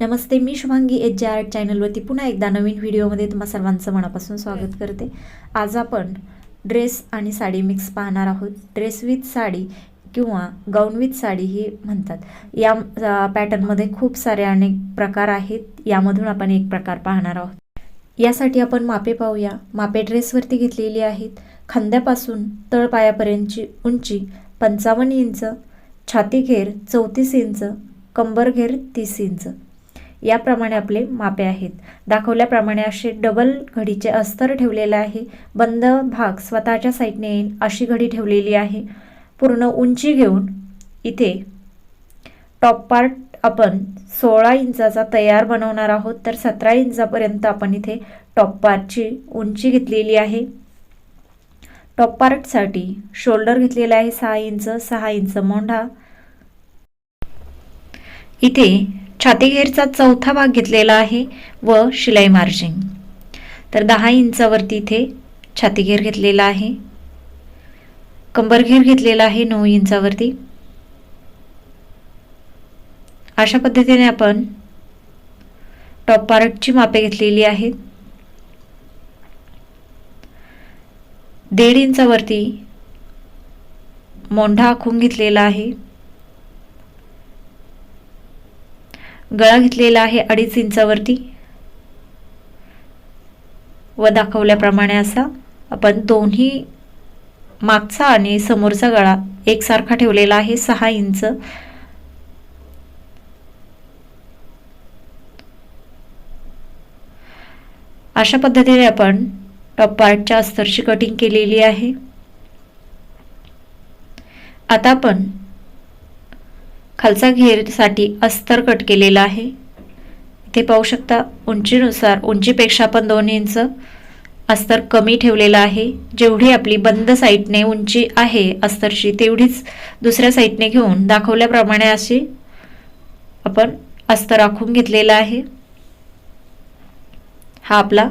नमस्ते मी Shubhangi H J art चॅनलवरती पुन्हा एकदा नवीन व्हिडिओमध्ये तुम्हा सर्वांचं मनापासून स्वागत करते. आज आपण ड्रेस आणि साडी मिक्स पाहणार आहोत. ड्रेस विथ साडी किंवा गाऊन विथ साडी ही म्हणतात. या पॅटर्नमध्ये खूप सारे अनेक प्रकार आहेत. यामधून आपण एक प्रकार पाहणार आहोत. यासाठी आपण मापे पाहूया. मापे ड्रेसवरती घेतलेली आहेत. खांद्यापासून तळपायापर्यंतची उंची पंचावन्न इंच छाती घेर चौतीस इंच कंबर घेर तीस इंच. याप्रमाणे आपले मापे आहेत. दाखवल्याप्रमाणे असे डबल घडीचे अस्तर ठेवलेले आहे. बंद भाग स्वतःच्या साईडने येईल अशी घडी ठेवलेली आहे. पूर्ण उंची घेऊन इथे टॉप पार्ट आपण सोळा इंचाचा तयार बनवणार आहोत. तर सतरा इंचापर्यंत आपण इथे टॉप पार्टची उंची घेतलेली आहे. टॉप पार्टसाठी शोल्डर घेतलेला आहे सहा इंच सहा इंच मोंढा. इथे छातीघेरचा चौथा भाग घेतलेला आहे व शिलाई मार्जिंग तर दहा इंचावरती इथे छातीघेर घेतलेला आहे. कंबरघेर घेतलेला आहे नऊ इंचावरती. अशा पद्धतीने आपण टॉप पार्टची मापे घेतलेली आहेत. दीड इंचावरती मोंढा आखून घेतलेला आहे. गळा घेतलेला आहे अडीच इंचावरती. व दाखवल्याप्रमाणे असा आपण दोन्ही मागचा आणि समोरचा गळा एकसारखा ठेवलेला आहे सहा इंच. अशा पद्धतीने आपण टॉप पार्टच्या अस्तरची कटिंग केलेली आहे. आता आपण खालचा घेरसाठी अस्तर कट केलेला आहे. इथे पाहू शकता उंचीनुसार उंचीपेक्षा पण दोन इंच अस्तर कमी ठेवलेलं आहे. जेवढी आपली बंद साईडने उंची आहे अस्तरची तेवढीच दुसऱ्या साईडने घेऊन दाखवल्याप्रमाणे अशी आपण अस्तर आखून घेतलेला आहे. हा आपला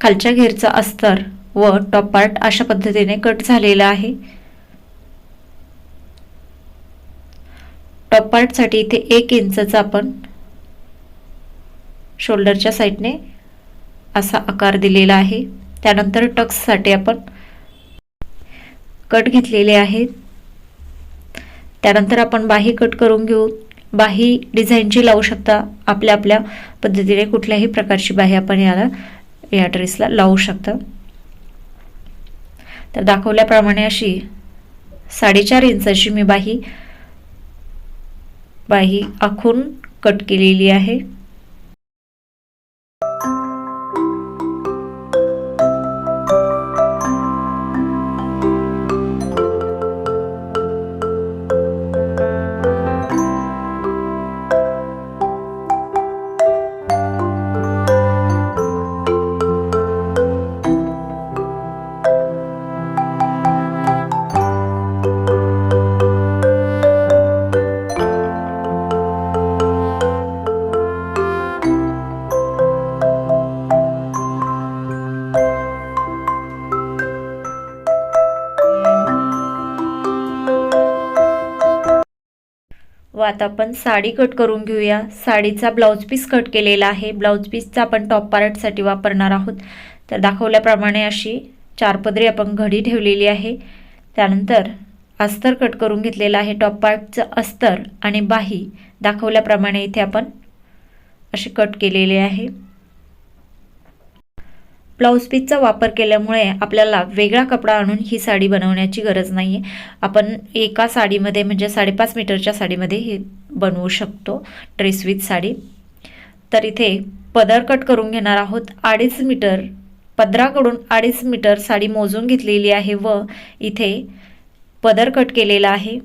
खालच्या घेरचा अस्तर व टॉप पार्ट अशा पद्धतीने कट झालेला आहे. टॉप पार्टसाठी इथे एक इंचचा आपण शोल्डरच्या साईडने असा आकार दिलेला आहे. त्यानंतर टक्ससाठी आपण कट घेतलेले आहेत त्यानंतर आपण बाही कट करून घेऊ. बाही डिझाईनची लावू शकता. आपल्या आपल्या पद्धतीने कुठल्याही प्रकारची बाही आपण याला या ड्रेसला लावू शकता. तर दाखवल्याप्रमाणे अशी साडेचार इंचाची मी बाही बाही आखून कट केलेली आहे. आता आपण साडी कट करून घेऊया. साडीचा ब्लाऊज पीस कट केलेला आहे. ब्लाऊज पीसचा आपण टॉप पार्टसाठी वापरणार आहोत. तर दाखवल्याप्रमाणे अशी चार पदरी आपण घडी ठेवलेली आहे. त्यानंतर अस्तर कट करून घेतलेलं आहे. टॉप पार्टचं अस्तर आणि बाही दाखवल्याप्रमाणे इथे आपण अशी कट केलेली आहे. ब्लाऊज पीसचा वापर केल्यामुळे आपल्याला वेगळा कपडा आणून ही साडी बनवण्याची गरज नाही आहे आपण एका साडीमध्ये म्हणजे साडेपाच मीटरच्या साडीमध्ये हे बनवू शकतो ड्रेस विथ साडी. तर इथे पदर कट करून घेणार आहोत. अडीच मीटर पदराकडून अडीच मीटर साडी मोजून घेतलेली आहे व इथे पदर कट केलेला आहे.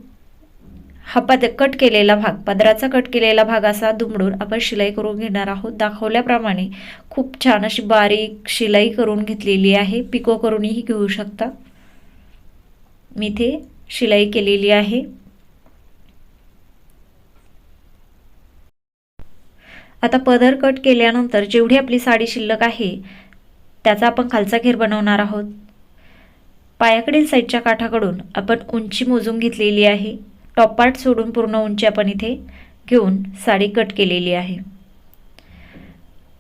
हा पद कट केलेला भाग पदराचा कट केलेला भाग असा दुमडून आपण शिलाई करून घेणार आहोत. दाखवल्याप्रमाणे खूप छान अशी बारीक शिलाई करून घेतलेली आहे. पिको करूनही घेऊ शकता. मी इथे शिलाई केलेली आहे. आता पदर कट केल्यानंतर जेवढी आपली साडी शिल्लक आहे त्याचा आपण खालचा घेर बनवणार आहोत. पायाकडील साईडच्या काठाकडून आपण उंची मोजून घेतलेली आहे. टॉप पार्ट सोडून पूर्ण उंची आपण इथे घेऊन साडी कट केलेली आहे.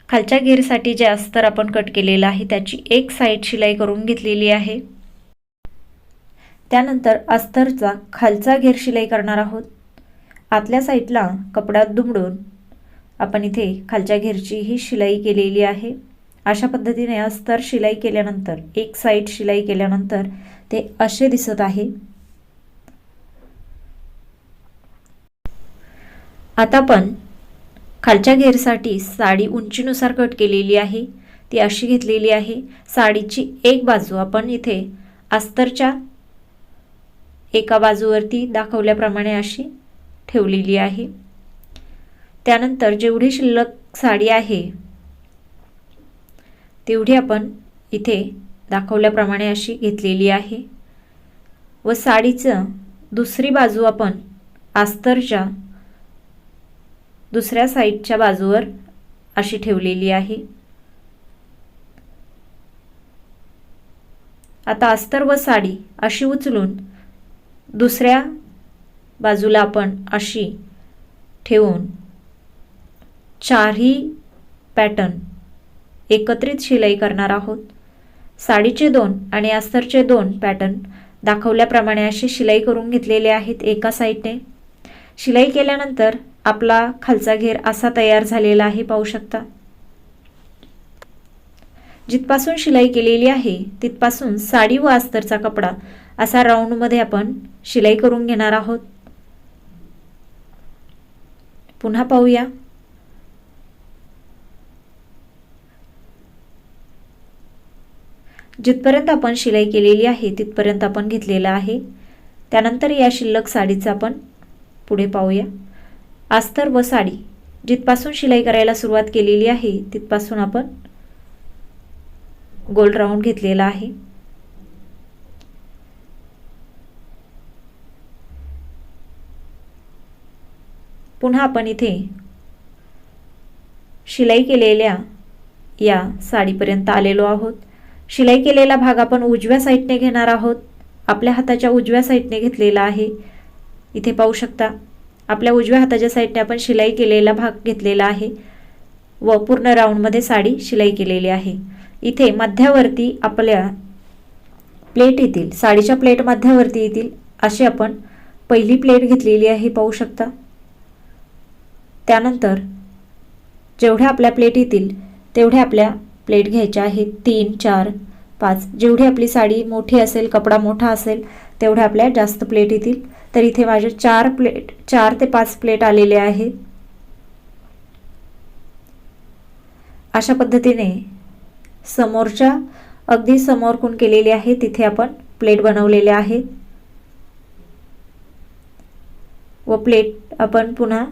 खालच्या घेरसाठी जे अस्तर आपण कट केलेलं आहे त्याची एक साईड शिलाई करून घेतलेली आहे. त्यानंतर अस्तरचा खालचा घेर शिलाई करणार आहोत. आतल्या साईडला कपड्यात दुमडून आपण इथे खालच्या घेरची ही शिलाई केलेली आहे. अशा पद्धतीने अस्तर शिलाई केल्यानंतर एक साईड शिलाई केल्यानंतर ते असे दिसत आहे. आता आपण खालच्या घेरसाठी साडी उंचीनुसार कट केलेली आहे. ती अशी घेतलेली आहे. साडीची एक बाजू आपण इथे अस्तरच्या एका बाजूवरती दाखवल्याप्रमाणे अशी ठेवलेली आहे. त्यानंतर जेवढी शिल्लक साडी आहे तेवढी आपण इथे दाखवल्याप्रमाणे अशी घेतलेली आहे. व साडीचं दुसरी बाजू आपण अस्तरच्या दुसऱ्या साईडच्या बाजूवर अशी ठेवलेली आहे. आता अस्तर व साडी अशी उचलून दुसऱ्या बाजूला आपण अशी ठेवून चारही पॅटर्न एकत्रित शिलाई करणार आहोत. साडीचे दोन आणि अस्तरचे दोन पॅटर्न दाखवल्याप्रमाणे असे शिलाई करून घेतलेले आहेत एका साईडने. शिलाई केल्यानंतर आपला खालचा घेर असा तयार झालेला आहे पाहू शकता. जिथपासून शिलाई केलेली आहे तिथपासून साडी व अस्तरचा कपडा असा राऊंडमध्ये आपण शिलाई करून घेणार आहोत. पुन्हा पाहूया. जिथपर्यंत आपण शिलाई केलेली आहे तिथपर्यंत आपण घेतलेला आहे. त्यानंतर या शिल्लक साडीचा आपण पुढे पाहूया. अस्तर व साडी. जिथपासून शिलाई करायला सुरुवात केलेली आहे तिथपासून आपण गोल राऊंड घेतलेला आहे. पुन्हा आपण इथे शिलाई केलेल्या या साडीपर्यंत आलेलो आहोत. शिलाई केलेला भाग आपण उजव्या साईडने घेणार आहोत. आपल्या हाताच्या उजव्या साईडने घेतलेला आहे. इथे पाहू शकता. आपल्या उजव्या हाताच्या साईडने आपण शिलाई केलेला भाग घेतलेला आहे. व पूर्ण राऊंडमध्ये साडी शिलाई केलेली आहे. इथे मध्यावरती आपल्या प्लेट येतील. साडीच्या प्लेट मध्यावरती येतील. अशी आपण पहिली प्लेट घेतलेली आहे पाहू शकता. त्यानंतर जेवढ्या आपल्या प्लेट येतील तेवढ्या आपल्या प्लेट घ्यायच्या आहेत. तीन चार पाच. जेवढी आपली साडी मोठी असेल कपडा मोठा असेल तेवढ्या आपल्या जास्त प्लेट येतील. तर इथे माझे चार प्लेट चार ते पाच प्लेट आलेले आहेत. अशा पद्धतीने समोरच्या अगदी समोर कोण केलेली आहे तिथे आपण प्लेट बनवलेले आहेत. व प्लेट आपण पुन्हा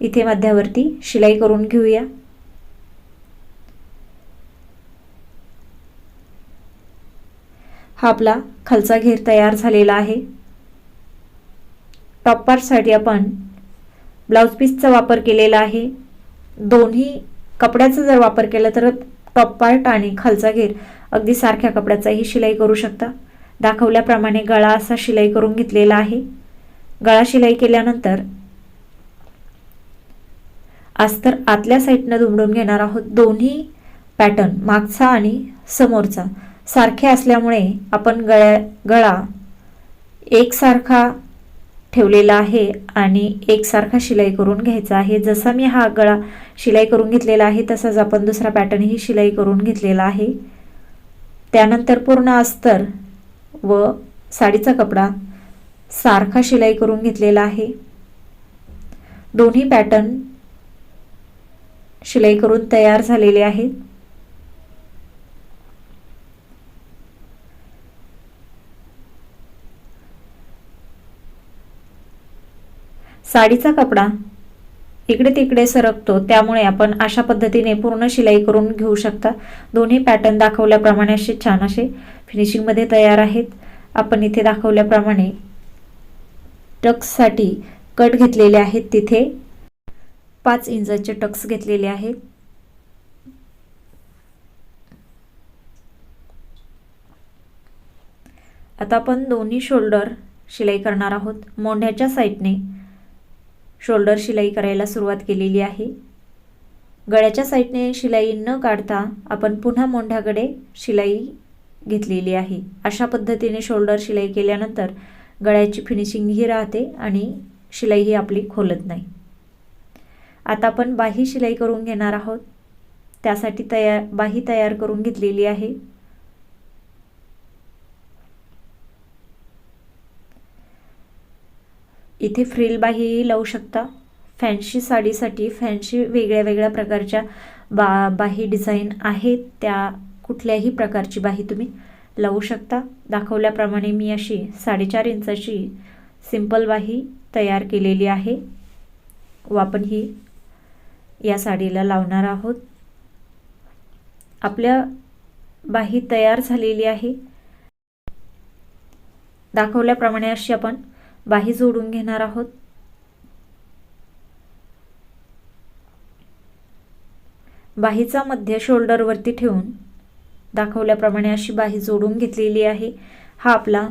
इथे मध्यावरती शिलाई करून घेऊया. हा आपला खालचा घेर तयार झालेला आहे. टॉप पार्टसाठी आपण ब्लाऊज पीसचा वापर केलेला आहे. दोन्ही कपड्याचा जर वापर केला तर टॉप पार्ट आणि खालचा घेर अगदी सारख्या कपड्याचाही शिलाई करू शकता. दाखवल्याप्रमाणे गळा असा शिलाई करून घेतलेला आहे. गळा शिलाई केल्यानंतर आज तर आतल्या साईडनं दुमडून घेणार आहोत दोन्ही पॅटर्न मागचा आणि समोरचा. सारखे असल्यामुळे आपण गळ्या गळा एकसारखा ठेवलेला आहे आणि एकसारखा शिलाई करून घ्यायचा आहे. जसा मी हा गळा शिलाई करून घेतलेला आहे तसाच आपण दुसरा पॅटर्नही शिलाई करून घेतलेला आहे. त्यानंतर पूर्ण अस्तर व साडीचा कपडा सारखा शिलाई करून घेतलेला आहे. दोन्ही पॅटर्न शिलाई करून तयार झालेले आहेत. साडीचा कपडा. इकडे तिकडे सरकतो त्यामुळे आपण अशा पद्धतीने पूर्ण शिलाई करून घेऊ शकता. दोन्ही पॅटर्न दाखवल्याप्रमाणे असे छान असे फिनिशिंगमध्ये तयार आहेत. आपण इथे दाखवल्याप्रमाणे टक्ससाठी कट घेतलेले आहेत तिथे. पाच इंचाचे टक्स घेतलेले आहेत. आता आपण दोन्ही शोल्डर शिलाई करणार आहोत. मोंढ्याच्या साईडने शोल्डर शिलाई करायला सुरुवात केलेली आहे. गळ्याच्या साईडने शिलाई न काढता आपण पुन्हा मोंढ्याकडे शिलाई घेतलेली आहे. अशा पद्धतीने शोल्डर शिलाई केल्यानंतर गळ्याची फिनिशिंग ही राहते आणि शिलाई ही आपली खोलत नाही. आता आपण बाही शिलाई करून घेणार आहोत. त्यासाठी तयार बाही तयार करून घेतलेली आहे. इथे फ्रिल बाही लावू शकता. फॅन्सी साडीसाठी फॅन्सी वेगळ्या वेगळ्या प्रकारच्या बा बाही डिझाईन आहेत. त्या कुठल्याही प्रकारची बाही तुम्ही लावू शकता. दाखवल्याप्रमाणे मी अशी साडेचार इंचाची सिंपल बाही तयार केलेली आहे. व आपण ही या साडीला लावणार आहोत. आपल्या बाही तयार झालेली आहे. दाखवल्याप्रमाणे अशी आपण बाही जोडून घेणार आहोत. बाहीचा मध्य शोल्डरवरती ठेवून दाखवल्याप्रमाणे अशी बाही जोडून घेतलेली आहे. हा आपला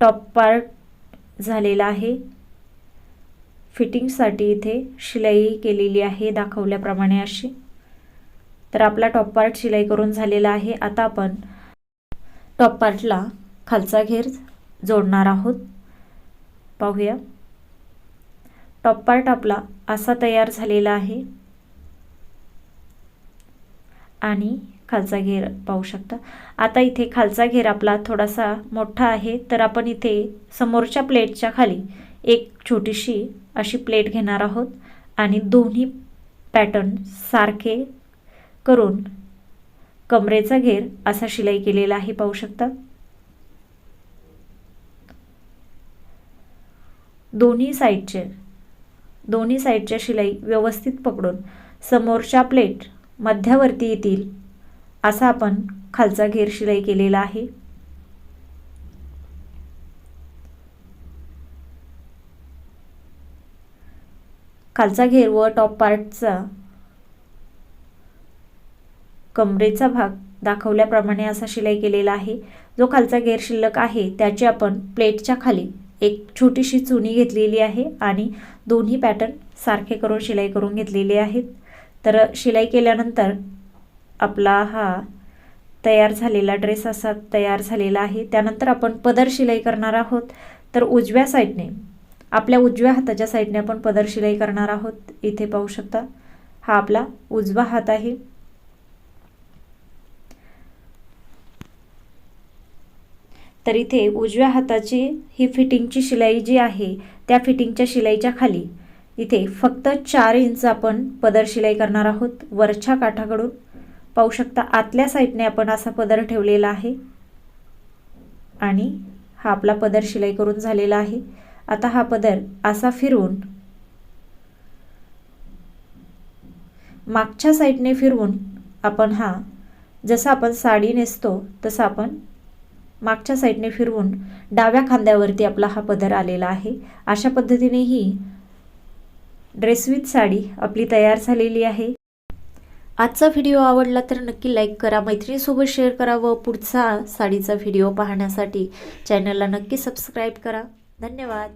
टॉप पार्ट झालेला आहे. फिटिंगसाठी इथे शिलाई केलेली आहे दाखवल्याप्रमाणे अशी. तर आपला टॉप पार्ट शिलाई करून झालेला आहे. आता आपण टॉप पार्टला खालचा घेर जोडणार आहोत. पाहूया. टॉप पार्ट आपला असा तयार झालेला आहे. आणि खालचा घेर पाहू शकता. आता इथे खालचा घेर आपला थोडासा मोठा आहे तर आपण इथे समोरच्या प्लेटच्या खाली एक छोटीशी अशी प्लेट घेणार आहोत. आणि दोन्ही पॅटर्न सारखे करून कमरेचा घेर असा शिलाई केलेला आहे पाहू शकता. दोन्ही साईडचे दोन्ही साईडच्या शिलाई व्यवस्थित पकडून समोरच्या प्लेट मध्यावरती येतील असा आपण खालचा घेर शिलाई केलेला आहे. खालचा घेर व टॉप पार्टचा कमरेचा भाग दाखवल्याप्रमाणे असा शिलाई केलेला आहे. जो खालचा घेर शिल्लक आहे त्याची आपण प्लेटच्या खाली एक छोटीशी चुनी घेतलेली आहे आणि दोन्ही पॅटर्न सारखे करून शिलाई करून घेतलेले आहेत. तर शिलाई केल्यानंतर आपला हा तयार झालेला ड्रेस असा तयार झालेला आहे. त्यानंतर आपण पदर शिलाई करणार आहोत. तर उजव्या साईडने आपल्या उजव्या हाताच्या साईडने आपण पदर शिलाई करणार आहोत. इथे पाहू शकता हा आपला उजवा हात आहे. तर इथे उजव्या हाताची ही फिटिंगची शिलाई जी आहे त्या फिटिंगच्या शिलाईच्या खाली. इथे फक्त चार इंच आपण पदर शिलाई करणार आहोत वरच्या काठाकडून. पाहू शकता आतल्या साईडने आपण असा पदर ठेवलेला आहे. आणि हा आपला पदर शिलाई करून झालेला आहे. आता हा पदर असा फिरवून मागच्या साईडने फिरवून आपण हा जसा आपण साडी नेसतो तसा आपण मागच्या साईडने फिरवून डाव्या खांद्यावरती आपला हा पदर आलेला आहे. अशा पद्धतीने ही ड्रेसविथ साडी आपली तयार झालेली आहे. आजचा व्हिडिओ आवडला तर नक्की लाईक करा मैत्रिणीसोबत शेअर करा व पुढचा साडीचा व्हिडिओ पाहण्यासाठी चॅनलला नक्की सबस्क्राईब करा. धन्यवाद.